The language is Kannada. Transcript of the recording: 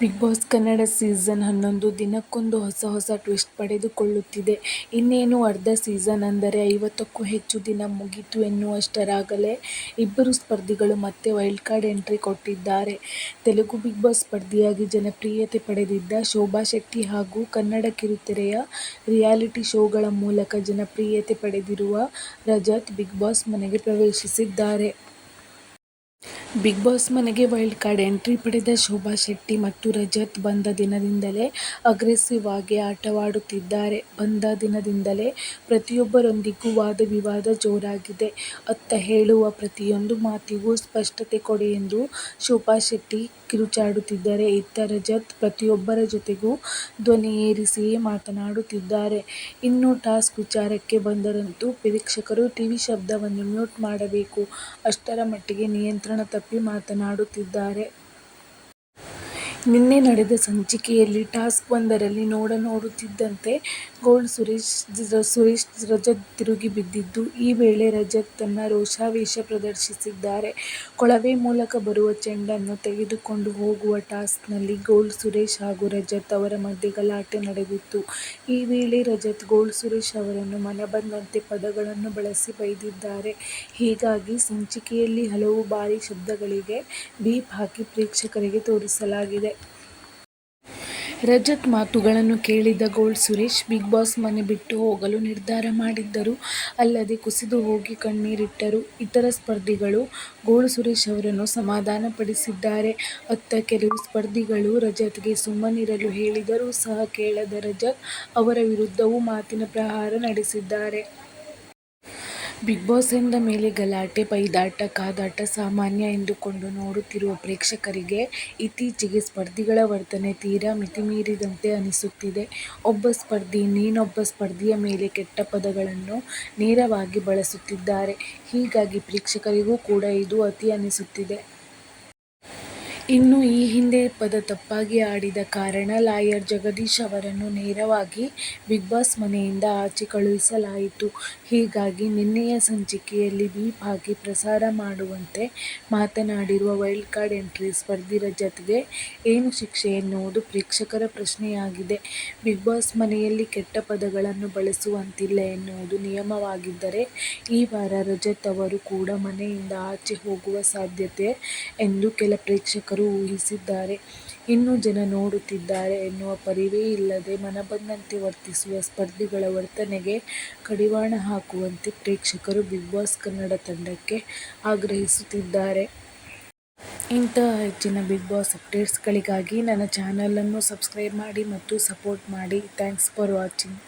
ಬಿಗ್ ಬಾಸ್ ಕನ್ನಡ ಸೀಸನ್ ಹನ್ನೊಂದು ದಿನಕ್ಕೊಂದು ಹೊಸ ಹೊಸ ಟ್ವಿಸ್ಟ್ ಪಡೆದುಕೊಳ್ಳುತ್ತಿದೆ. ಇನ್ನೇನು ಅರ್ಧ ಸೀಸನ್ ಅಂದರೆ ಐವತ್ತಕ್ಕೂ ಹೆಚ್ಚು ದಿನ ಮುಗೀತು ಎನ್ನುವಷ್ಟರಾಗಲೇ ಇಬ್ಬರು ಸ್ಪರ್ಧಿಗಳು ಮತ್ತೆ ವೈಲ್ಡ್ ಕಾರ್ಡ್ ಎಂಟ್ರಿ ಕೊಟ್ಟಿದ್ದಾರೆ. ತೆಲುಗು ಬಿಗ್ ಬಾಸ್ ಸ್ಪರ್ಧಿಯಾಗಿ ಜನಪ್ರಿಯತೆ ಪಡೆದಿದ್ದ ಶೋಭಾ ಶೆಟ್ಟಿ ಹಾಗೂ ಕನ್ನಡ ಕಿರುತೆರೆಯ ರಿಯಾಲಿಟಿ ಶೋಗಳ ಮೂಲಕ ಜನಪ್ರಿಯತೆ ಪಡೆದಿರುವ ರಜತ್ ಬಿಗ್ ಬಾಸ್ ಮನೆಗೆ ಪ್ರವೇಶಿಸಿದ್ದಾರೆ. ಬಿಗ್ ಬಾಸ್ ಮನೆಗೆ ವೈಲ್ಡ್ ಕಾರ್ಡ್ ಎಂಟ್ರಿ ಪಡೆದ ಶೋಭಾ ಶೆಟ್ಟಿ ಮತ್ತು ರಜತ್ ಬಂದ ದಿನದಿಂದಲೇ ಅಗ್ರೆಸಿವ್ ಆಗಿ ಆಟವಾಡುತ್ತಿದ್ದಾರೆ. ಬಂದ ದಿನದಿಂದಲೇ ಪ್ರತಿಯೊಬ್ಬರೊಂದಿಗೂ ವಾದ-ವಿವಾದ ಜೋರಾಗಿದೆ. ಅತ್ತ ಹೇಳುವ ಪ್ರತಿಯೊಂದು ಮಾತಿಗೂ ಸ್ಪಷ್ಟತೆ ಕೊಡಿ ಎಂದು ಶೋಭಾ ಶೆಟ್ಟಿ ಕಿರುಚಾಡುತ್ತಿದ್ದಾರೆ ಇತ್ತ ರಜತ್ ಪ್ರತಿಯೊಬ್ಬರ ಜೊತೆಗೂ ಧ್ವನಿ ಏರಿಸಿಯೇ ಮಾತನಾಡುತ್ತಿದ್ದಾರೆ. ಇನ್ನು ಟಾಸ್ಕ್ ವಿಚಾರಕ್ಕೆ ಬಂದರಂತೂ ಪ್ರೇಕ್ಷಕರು ಟಿವಿ ಶಬ್ದವನ್ನು ಮ್ಯೂಟ್ ಮಾಡಬೇಕು, ಅಷ್ಟರ ಮಟ್ಟಿಗೆ ನಿಯಂತ್ರಣ ತಪ್ಪಿ ಮಾತನಾಡುತ್ತಿದ್ದಾರೆ. ನಿನ್ನೆ ನಡೆದ ಸಂಚಿಕೆಯಲ್ಲಿ ಟಾಸ್ಕ್ ಒಂದರಲ್ಲಿ ನೋಡ ನೋಡುತ್ತಿದ್ದಂತೆ ಗೋಲ್ಡ್ ಸುರೇಶ್ ಸುರೇಶ್ ರಜತ್ ತಿರುಗಿ ಬಿದ್ದಿದ್ದು, ಈ ವೇಳೆ ರಜತ್ ತನ್ನ ರೋಷಾವೇಶ ಪ್ರದರ್ಶಿಸಿದ್ದಾರೆ. ಕೊಳವೆ ಮೂಲಕ ಬರುವ ಚೆಂಡನ್ನು ತೆಗೆದುಕೊಂಡು ಹೋಗುವ ಟಾಸ್ಕ್ನಲ್ಲಿ ಗೋಲ್ಡ್ ಸುರೇಶ್ ಹಾಗೂ ರಜತ್ ಅವರ ಮಧ್ಯೆ ಗಲಾಟೆ ನಡೆದಿತ್ತು. ಈ ವೇಳೆ ರಜತ್ ಗೋಲ್ಡ್ ಸುರೇಶ್ ಅವರನ್ನು ಮನಬಂದಂತೆ ಪದಗಳನ್ನು ಬಳಸಿ ಬೈದಿದ್ದಾರೆ. ಹೀಗಾಗಿ ಸಂಚಿಕೆಯಲ್ಲಿ ಹಲವು ಬಾರಿ ಶಬ್ದಗಳಿಗೆ ಬೀಪ್ ಹಾಕಿ ಪ್ರೇಕ್ಷಕರಿಗೆ ತೋರಿಸಲಾಗಿದೆ. ರಜತ್ ಮಾತುಗಳನ್ನು ಕೇಳಿದ ಗೋಲ್ಡ್ ಸುರೇಶ್, ಬಿಗ್ ಬಾಸ್ ಮನೆ ಬಿಟ್ಟು ಹೋಗಲು ನಿರ್ಧಾರ ಮಾಡಿದ್ದರು. ಅಲ್ಲದೆ ಕುಸಿದು ಹೋಗಿ ಕಣ್ಣೀರಿಟ್ಟರು. ಇತರ ಸ್ಪರ್ಧಿಗಳು ಗೋಲ್ಡ್ ಸುರೇಶ್ ಅವರನ್ನು ಸಮಾಧಾನಪಡಿಸಿದ್ದಾರೆ ಅತ್ತ ಕೆಲವು ಸ್ಪರ್ಧಿಗಳು ರಜತ್ಗೆ ಸುಮ್ಮನಿರಲು ಹೇಳಿದರೂ ಸಹ ಕೇಳದ ರಜತ್ ಅವರ ವಿರುದ್ಧವೂ ಮಾತಿನ ಪ್ರಹಾರ ನಡೆಸಿದ್ದಾರೆ. ಬಿಗ್ ಬಾಸ್ ಎಂದ ಮೇಲೆ ಗಲಾಟೆ, ಪೈದಾಟ ಕಾದಾಟ ಸಾಮಾನ್ಯ ಎಂದುಕೊಂಡು ನೋಡುತ್ತಿರುವ ಪ್ರೇಕ್ಷಕರಿಗೆ ಇತ್ತೀಚೆಗೆ ಸ್ಪರ್ಧಿಗಳ ವರ್ತನೆ ತೀರಾ ಮಿತಿಮೀರಿದಂತೆ ಅನಿಸುತ್ತಿದೆ. ಒಬ್ಬ ಸ್ಪರ್ಧಿ ನೀನೊಬ್ಬ ಸ್ಪರ್ಧಿಯ ಮೇಲೆ ಕೆಟ್ಟ ಪದಗಳನ್ನು ನೇರವಾಗಿ ಬಳಸುತ್ತಿದ್ದಾರೆ. ಹೀಗಾಗಿ ಪ್ರೇಕ್ಷಕರಿಗೂ ಕೂಡ ಇದು ಅತಿ ಅನಿಸುತ್ತಿದೆ. ಇನ್ನು ಈ ಹಿಂದೆ ಪದ ತಪ್ಪಾಗಿ ಆಡಿದ ಕಾರಣ ಲಾಯರ್ ಜಗದೀಶ್ ಅವರನ್ನು ನೇರವಾಗಿ ಬಿಗ್ ಬಾಸ್ ಮನೆಯಿಂದ ಆಚೆ ಕಳುಹಿಸಲಾಯಿತು. ಹೀಗಾಗಿ ನಿನ್ನೆಯ ಸಂಚಿಕೆಯಲ್ಲಿ ಬೀಪ್ ಹಾಕಿ ಪ್ರಸಾರ ಮಾಡುವಂತೆ ಮಾತನಾಡಿರುವ ವೈಲ್ಡ್ ಕಾರ್ಡ್ ಎಂಟ್ರಿ ಸ್ಪರ್ಧಿ ರಜತ್ಗೆ ಏನು ಶಿಕ್ಷೆ ಎನ್ನುವುದು ಪ್ರೇಕ್ಷಕರ ಪ್ರಶ್ನೆಯಾಗಿದೆ. ಬಿಗ್ ಬಾಸ್ ಮನೆಯಲ್ಲಿ ಕೆಟ್ಟ ಪದಗಳನ್ನು ಬಳಸುವಂತಿಲ್ಲ ಎನ್ನುವುದು ನಿಯಮವಾಗಿದ್ದರೆ ಈ ವಾರ ರಜತ್ ಅವರು ಕೂಡ ಮನೆಯಿಂದ ಆಚೆ ಹೋಗುವ ಸಾಧ್ಯತೆ ಎಂದು ಕೆಲ ಪ್ರೇಕ್ಷಕರು ಊಹಿಸಿದ್ದಾರೆ. ಇನ್ನು ಜನ ನೋಡುತ್ತಿದ್ದಾರೆ ಎನ್ನುವ ಪರಿವೇ ಇಲ್ಲದೆ ಮನಬಂದಂತೆ ವರ್ತಿಸುವ ಸ್ಪರ್ಧಿಗಳ ವರ್ತನೆಗೆ ಕಡಿವಾಣ ಹಾಕುವಂತೆ ಪ್ರೇಕ್ಷಕರು ಬಿಗ್ ಬಾಸ್ ಕನ್ನಡ ತಂಡಕ್ಕೆ ಆಗ್ರಹಿಸುತ್ತಿದ್ದಾರೆ. ಇಂತಹ ಹೆಚ್ಚಿನ ಬಿಗ್ ಬಾಸ್ ಅಪ್ಡೇಟ್ಸ್ಗಳಿಗಾಗಿ ನನ್ನ ಚಾನಲನ್ನು ಸಬ್ಸ್ಕ್ರೈಬ್ ಮಾಡಿ ಮತ್ತು ಸಪೋರ್ಟ್ ಮಾಡಿ ಥ್ಯಾಂಕ್ಸ್ ಫಾರ್ ವಾಚಿಂಗ್.